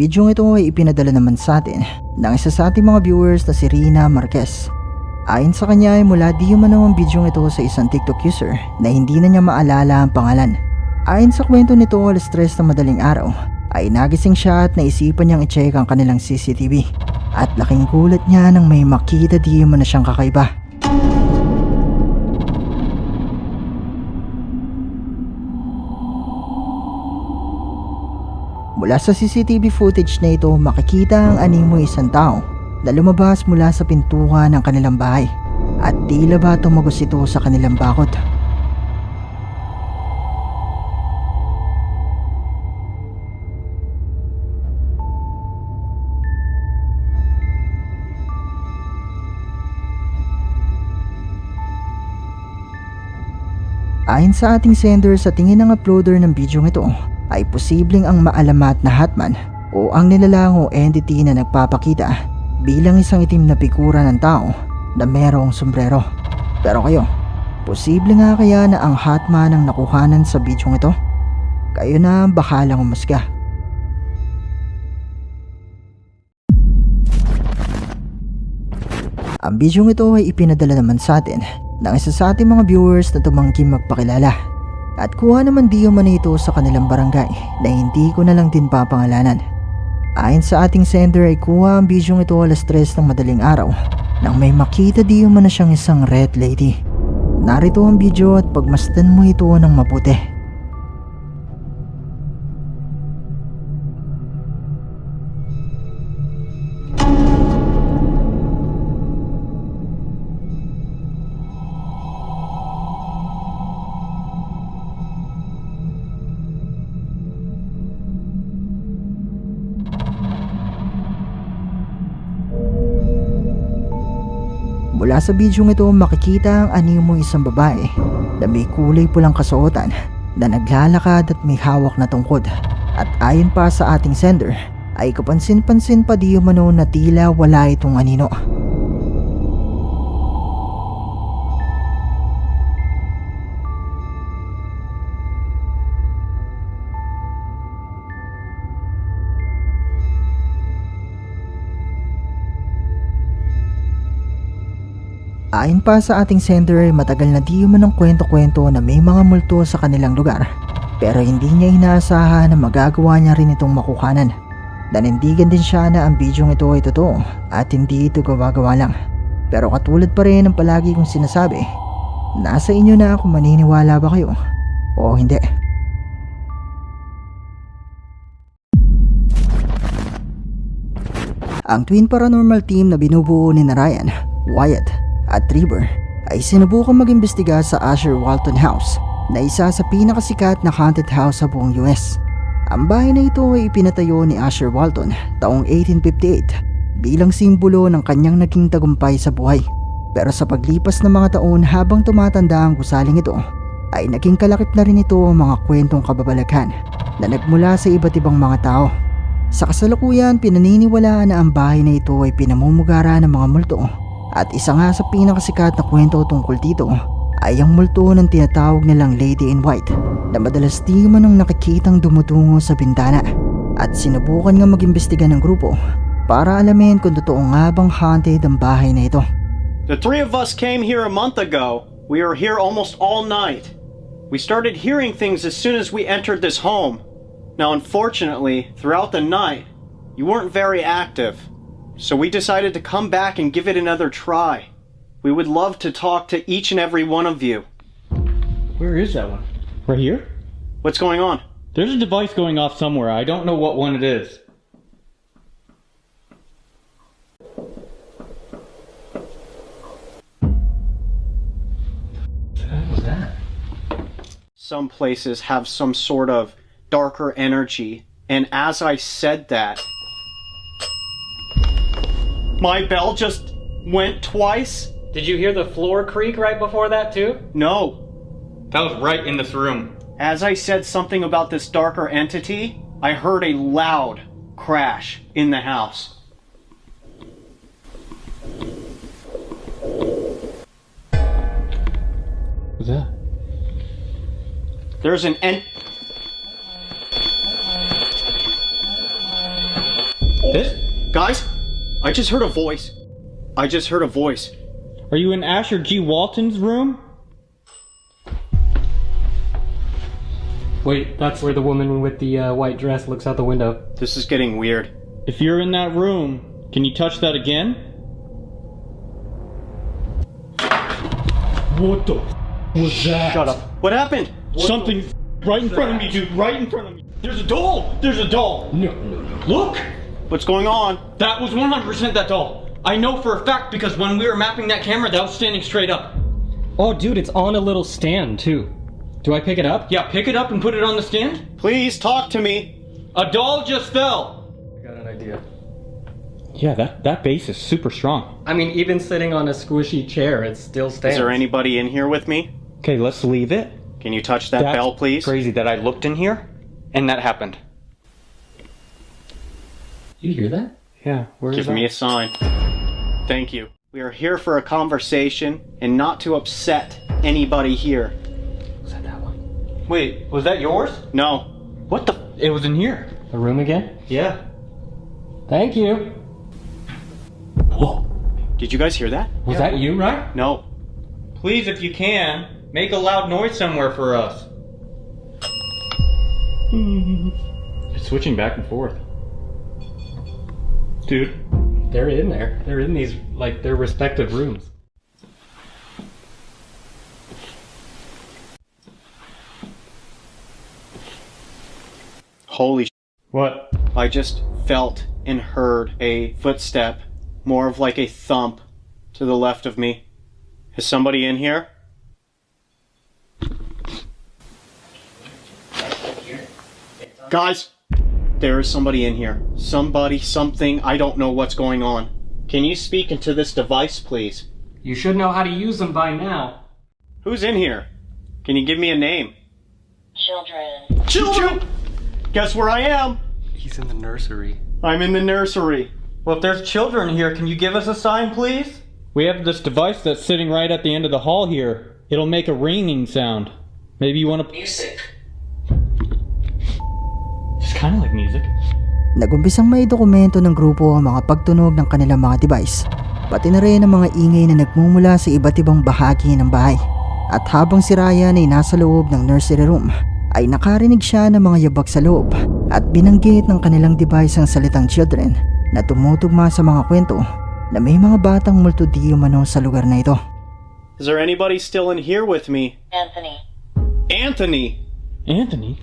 Video ito ay ipinadala naman sa atin ng isa sa ating mga viewers na si Rina Marquez. Ayon sa kanya ay mula di umano ang video ito sa isang TikTok user na hindi na niya maalala ang pangalan. Ayon sa kwento nito alas 3 ng madaling araw ay nagising siya at naisipan niyang i-check ang kanilang CCTV. At laking gulat niya nang may makita di umano siyang kakaiba. Mula sa CCTV footage na ito makikita ang animo isang tao na lumabas mula sa pintuan ng kanilang bahay at tila ba tumagos ito sa kanilang bakod. Ayon sa ating sender sa tingin ng uploader ng video ito ay posibleng ang maalamat na Hatman o ang nilalang o entity na nagpapakita bilang isang itim na pikura ng tao na merong sombrero. Pero kayo, posible nga kaya na ang Hatman ang nakuhanan sa video ito? Kayo na ang bakalang umusga. Ang video ito ay ipinadala naman sa atin ng isa sa ating mga viewers na tumangking magpakilala. At kuha naman di man ito sa kanilang barangay na hindi ko na lang din papangalanan. Ayon sa ating sender ay kuha ang video ito alas 3 ng madaling araw nang may makita di man na siyang isang red lady. Narito ang video at pagmasdan mo ito ng mabuti. Sa video ito makikita ang animo isang babae na may kulay pulang kasuotan na naglalakad at may hawak na tungkod. At ayon pa sa ating sender ay kapansin-pansin pa di umano na tila wala itong anino. Ayon pa sa ating sender matagal na di man ang kwento-kwento na may mga multo sa kanilang lugar. Pero hindi niya inaasahan na magagawa niya rin itong makuhanan. Nanindigan din siya na ang bidyong ito ay totoo at hindi ito gawa-gawa lang. Pero katulad pa rin ng palagi kong sinasabi, nasa inyo na kung maniniwala ba kayo o hindi. Ang twin paranormal team na binubuo ni na Ryan, Wyatt at Trevor ay sinubukang mag-imbestiga sa Asher Walton House na isa sa pinakasikat na haunted house sa buong US. Ang bahay na ito ay ipinatayo ni Asher Walton taong 1858 bilang simbolo ng kanyang naging tagumpay sa buhay. Pero sa paglipas ng mga taon habang tumatanda ang gusaling ito, ay naging kalakip na rin ito ang mga kwentong kababalaghan na nagmula sa iba't ibang mga tao. Sa kasalukuyan, pinaniniwalaan na ang bahay na ito ay pinamumugara ng mga multo at isa nga sa pinakasikat na kwento tungkol dito ay ang multo ng tinatawag nilang Lady in White na madalas di man ang nakikitang dumutungo sa bintana at sinubukan nga mag-imbestiga ng grupo para alamin kung totoo nga bang haunted ang bahay na ito. The three of us came here a month ago. We were here almost all night. We started hearing things as soon as we entered this home. Now, unfortunately, throughout the night, you weren't very active. So we decided to come back and give it another try. We would love to talk to each and every one of you. Where is that one? Right here? What's going on? There's a device going off somewhere. I don't know what one it is. What was that? Some places have some sort of darker energy, and as I said that, my bell just went twice? Did you hear the floor creak right before that too? No, That was right in this room. As I said something about this darker entity, I heard a loud crash in the house. What was that? There's an en- This? Guys, I just heard a voice. I just heard a voice. Are you in Asher G. Walton's room? Wait, that's where the woman with the uh, white dress looks out the window. This is getting weird. If you're in that room, can you touch that again? What the was that? Shut up. What happened? Something right in front of me, dude. Right in front of me. There's a doll. There's a doll. No, no, no. Look. What's going on? That was 100% that doll. I know for a fact because when we were mapping that camera, that was standing straight up. Oh, dude, it's on a little stand too. Do I pick it up? Yeah, pick it up and put it on the stand. Please talk to me. A doll just fell. I got an idea. Yeah, that that base is super strong. I mean, even sitting on a squishy chair, it still stands. Is there anybody in here with me? Okay, let's leave it. Can you touch that That's bell, please? Crazy that I looked in here, and that happened. You hear that? Yeah, where Give me a sign. Thank you. We are here for a conversation and not to upset anybody here. Was that that one? Wait, was that yours? No. What the? It was in here. The room again? Yeah. Thank you. Whoa. Did you guys hear that? Was that you, right? No. Please, if you can, make a loud noise somewhere for us. It's switching back and forth. Dude. They're in there. They're in these, like, their respective rooms. Holy sh- What? I just felt and heard a footstep, more of like a thump, to the left of me. Is somebody in here? Guys, there is somebody in here. Somebody, something, I don't know what's going on. Can you speak into this device, please? You should know how to use them by now. Who's in here? Can you give me a name? Children. Children! Guess where I am? He's in the nursery. I'm in the nursery. Well, if there's children here, can you give us a sign, please? We have this device that's sitting right at the end of the hall here. It'll make a ringing sound. Maybe you want to. Music. Kind of like music. Nagumpisang may dokumento ng grupo ang mga pagtunog ng kanilang mga device, pati na rin ang mga ingay na nagmumula sa iba't ibang bahagi ng bahay. At habang si Ryan ay nasa loob ng nursery room, ay nakarinig siya ng mga yabag sa loob at binanggit ng kanilang device ang salitang children na tumutugma sa mga kwento na may mga batang multo di umano sa lugar na ito. Is there anybody still in here with me? Anthony. Anthony! Anthony?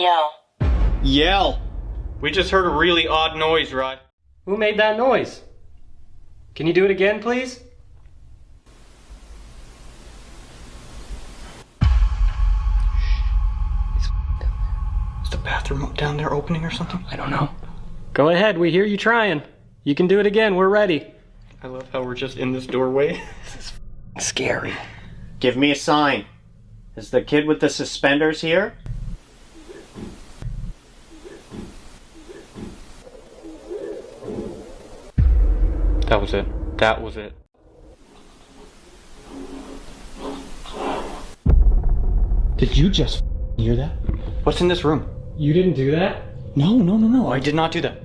Yell. Yell! We just heard a really odd noise, Rod. Who made that noise? Can you do it again, please? Is the bathroom down there opening or something? I don't know. Go ahead, we hear you trying. You can do it again, we're ready. I love how we're just in this doorway. Scary. Give me a sign. Is the kid with the suspenders here? That was it. That was it. Did you just hear that? What's in this room? You didn't do that? No, no, no, no. I did not do that.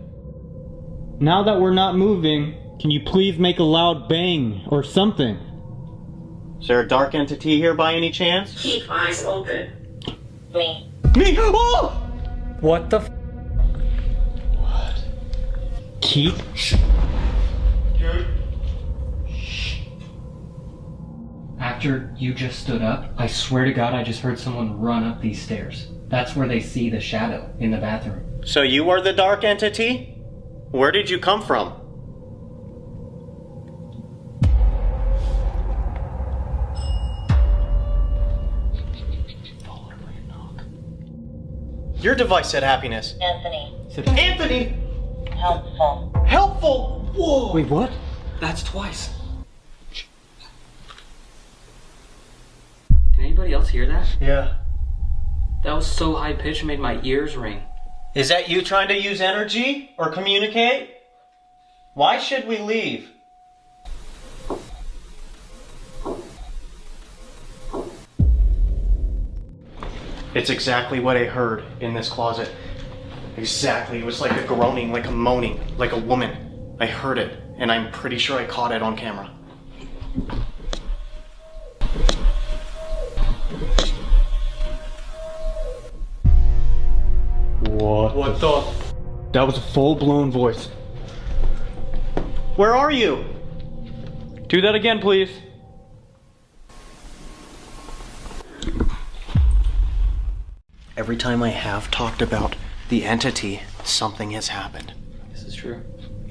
Now that we're not moving, can you please make a loud bang or something? Is there a dark entity here by any chance? Keep eyes open. Me. Me! Oh! What the f- Keep. After you just stood up, I swear to God, I just heard someone run up these stairs. That's where they see the shadow in the bathroom. So you are the dark entity? Where did you come from? Your device said happiness. Anthony. Anthony! Helpful. Helpful! Whoa! Wait, what? That's twice. Did anybody else hear that? Yeah. That was so high pitched it made my ears ring. Is that you trying to use energy or communicate? Why should we leave? It's It's exactly what I heard in this closet. Exactly. It was like a groaning, like a moaning, like a woman. I heard it, and I'm pretty sure I caught it on camera. What? What the? That was a full blown voice. Where are you? Do that again, please. Every time I have talked about the entity, something has happened. This is true.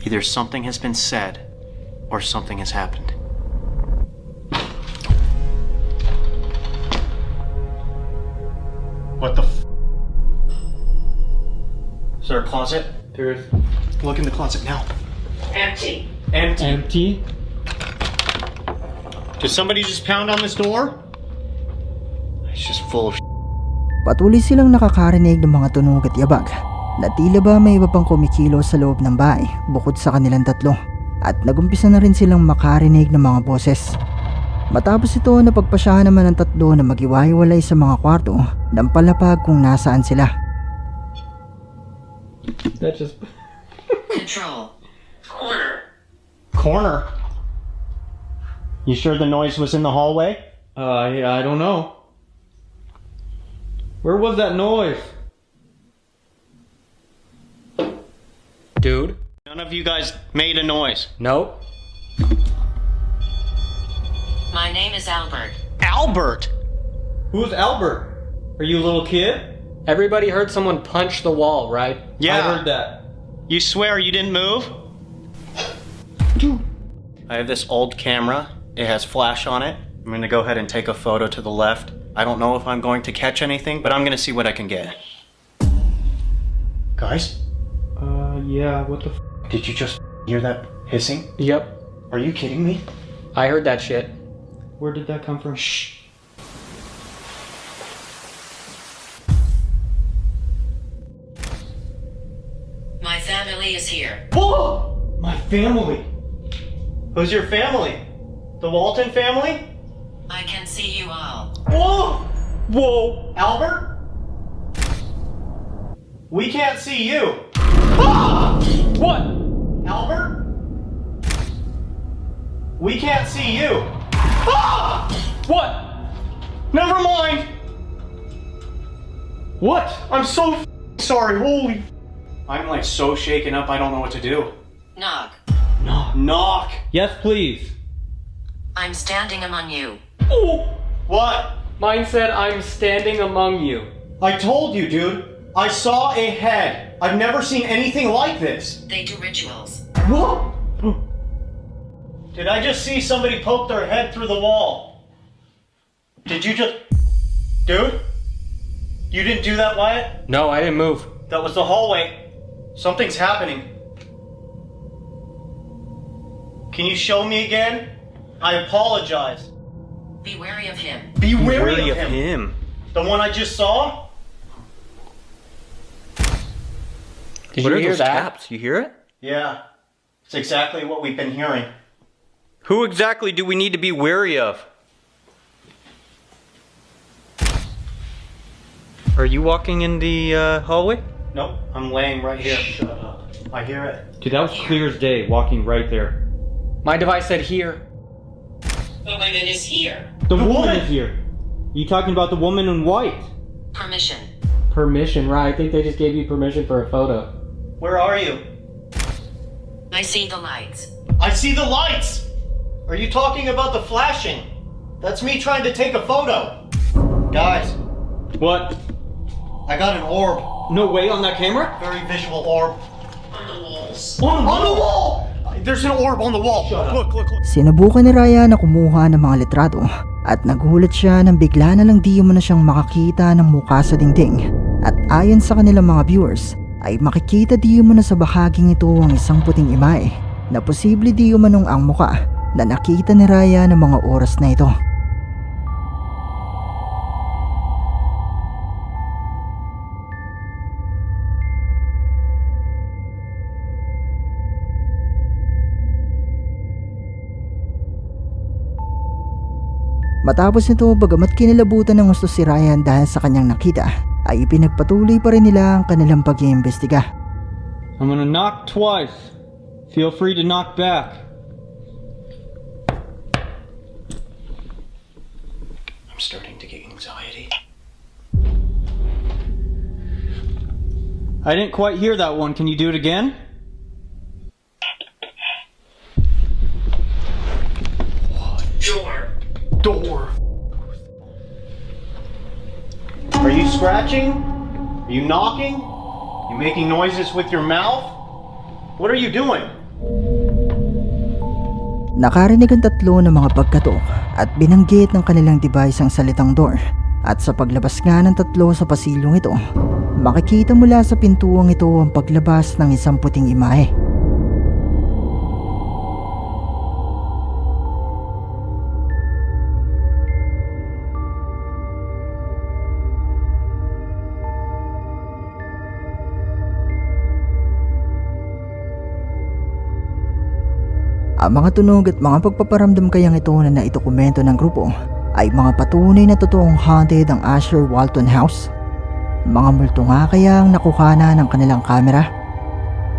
Either something has been said, or something has happened. What the f? Is there a closet? There is Look in the closet now. Empty. Empty. empty. Did somebody just pound on this door? It's just full of Patuloy silang nakakarinig ng mga tunog at yabag na tila ba may iba pang kumikilo sa loob ng bahay bukod sa kanilang tatlo at nagumpisa na rin silang makarinig ng mga boses. Matapos ito napagpasyahan naman ng tatlo na magiwahiwalay sa mga kwarto ng palapag kung nasaan sila. That just. Control. Corner. corner. You sure the noise was in the hallway? Uh, I, I don't know. Where was that noise? Dude? None of you guys made a noise. Nope. My name is Albert. Albert! Who's Albert? Are you a little kid? Everybody heard someone punch the wall, right? Yeah. I heard that. You swear you didn't move? Dude. I have this old camera. It has flash on it. I'm gonna go ahead and take a photo to the left. I don't know if I'm going to catch anything, but I'm gonna see what I can get. Guys, yeah, what the f? did you just hear that hissing? Yep. Are you kidding me? I heard that shit. Where did that come from? Shh. My family is here. Whoa! My family. Who's your family? The Walton family? I can see you all. Whoa! Whoa! Albert? We can't see you. Ah! What? Albert? We can't see you. Ah! What? Never mind. What? I'm so f- sorry. Holy. f- I'm like so shaken up. I don't know what to do. Knock. Knock. Knock. Yes, please. I'm standing among you. Oh. What? Mine said, I'm standing among you. I told you, dude. I saw a head. I've never seen anything like this. They do rituals. What? Did I just see somebody poke their head through the wall? Did you just. Dude? You didn't do that, Wyatt? No, I didn't move. That was the hallway. Something's happening. Can you show me again? I apologize. Be wary of him. Be wary, of, him. The one I just saw? Did you hear that? You hear it? Yeah. It's exactly what we've been hearing. Who exactly do we need to be wary of? Are you walking in the uh, hallway? Nope, I'm laying right here. Shut up. I hear it. Dude, that was clear as day, walking right there. My device said here. The woman is here. The, woman, woman! is here. You talking about the woman in white? Permission. Permission, right? I think they just gave you permission for a photo. Where are you? I see the lights. I see the lights! Are you talking about the flashing? That's me trying to take a photo. Guys, What? I got an orb. No way on that camera? Very visual orb. On the walls. On, on the wall! There's an orb on the wall. Look, look, look. Sinubukan ni Raya na kumuha ng mga litrato at nagulat siya nang bigla na lang di mo na siyang makakita ng muka sa dingding. At ayon sa kanilang mga viewers, ay makikita di na sa bahaging ito ang isang puting imae na posible di umanong ang muka na nakita ni Raya ng mga oras na ito. Matapos nito bagamat kinilabutan ng gusto si Ryan dahil sa kanyang nakita, ay ipinagpatuloy pa rin nila ang kanilang pag-iimbestiga. I'm gonna knock twice. Feel free to knock back. I'm starting to get anxiety. I didn't quite hear that one. Can you do it again? Door. Door. Scratching? Are you knocking? You making noises with your mouth? What are you doing? Nakarinig ang tatlo ng mga pagkatok at binanggit ng kanilang device ang salitang door. At sa paglabas nga ng tatlo sa pasilyong ito, makikita mula sa pintuang ito ang paglabas ng isang puting imahe. Ang mga tunog at mga pagpaparamdam kayang ito na naitokomento ng grupo ay mga patunay na totoong haunted ang Asher Walton House. Mga multo nga kaya ang nakukana ng kanilang kamera.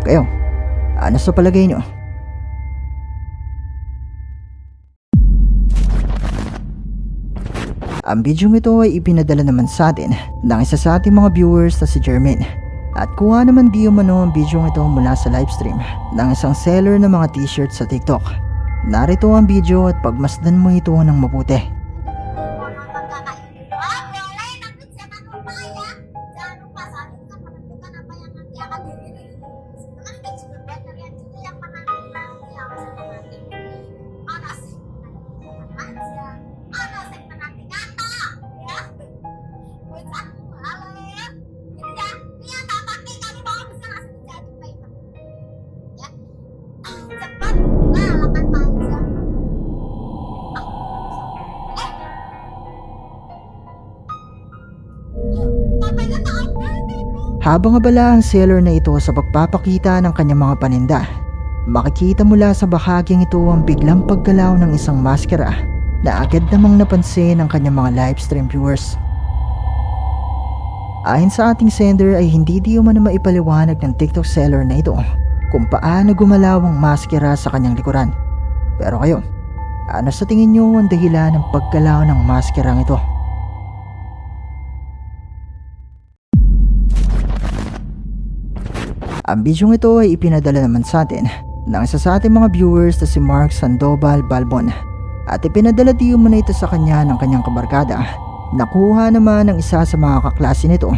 Kayo, ano sa palagay nyo? Ang video ito ay ipinadala naman sa atin ng isa sa ating mga viewers na si Jermaine. At kuha naman di umano ang video ito mula sa livestream ng isang seller ng mga t-shirt sa TikTok. Narito ang video at pagmasdan mo ito ng mabuti. Habang abala ang seller na ito sa pagpapakita ng kanyang mga paninda, makikita mula sa bahagyang ito ang biglang paggalaw ng isang maskara na agad namang napansin ng kanyang mga livestream viewers. Ayon sa ating sender ay hindi di umano maipaliwanag ng TikTok seller na ito kung paano gumalaw ang maskara sa kanyang likuran. Pero kayo, ano sa tingin nyo ang dahilan ng paggalaw ng maskerang ito? Ang bidyong ito ay ipinadala naman sa atin ng isa sa ating mga viewers na si Mark Sandoval Balbon at ipinadala di na ito sa kanya ng kanyang kabarkada. Nakuha naman ng isa sa mga kaklase nito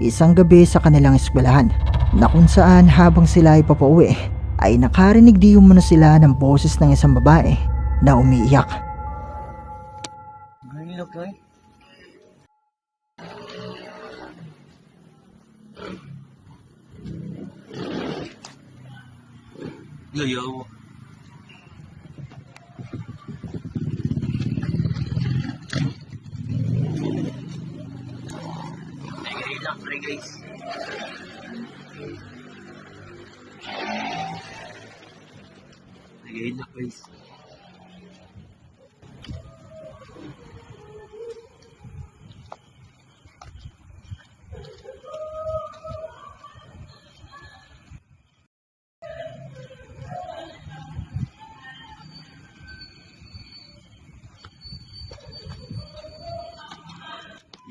isang gabi sa kanilang eskwelahan na kung saan habang sila ay papauwi ay nakarinig di na sila ng boses ng isang babae na umiiyak. Yo, Ay, lang, pre, guys. Ay, lang, guys.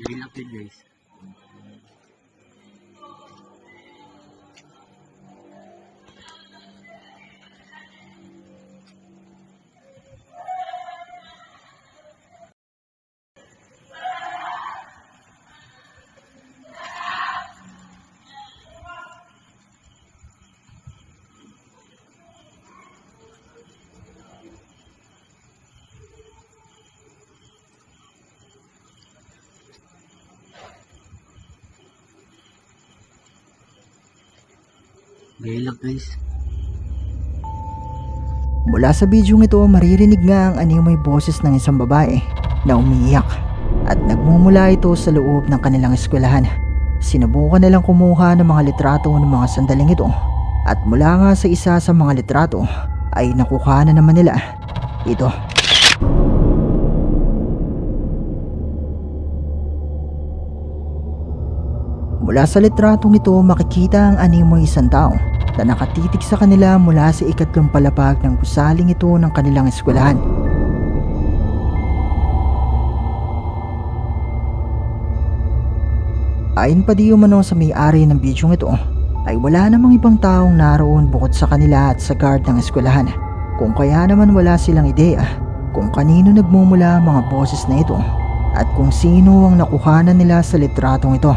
aprendeu japonês Ngayon lang guys. Mula sa bidyong ito, maririnig nga ang animoy boses ng isang babae na umiiyak at nagmumula ito sa loob ng kanilang eskwelahan. Sinubukan nilang kumuha ng mga litrato ng mga sandaling ito at mula nga sa isa sa mga litrato ay nakuha na naman nila ito. Mula sa litratong ito makikita ang animoy isang tao na nakatitig sa kanila mula sa ikatlong palapag ng gusaling ito ng kanilang eskwelahan. Ayon pa di umano sa may-ari ng bidyong ito, ay wala namang ibang taong naroon bukod sa kanila at sa guard ng eskwelahan. Kung kaya naman wala silang ideya kung kanino nagmumula ang mga boses na ito at kung sino ang nakuhanan nila sa litratong ito.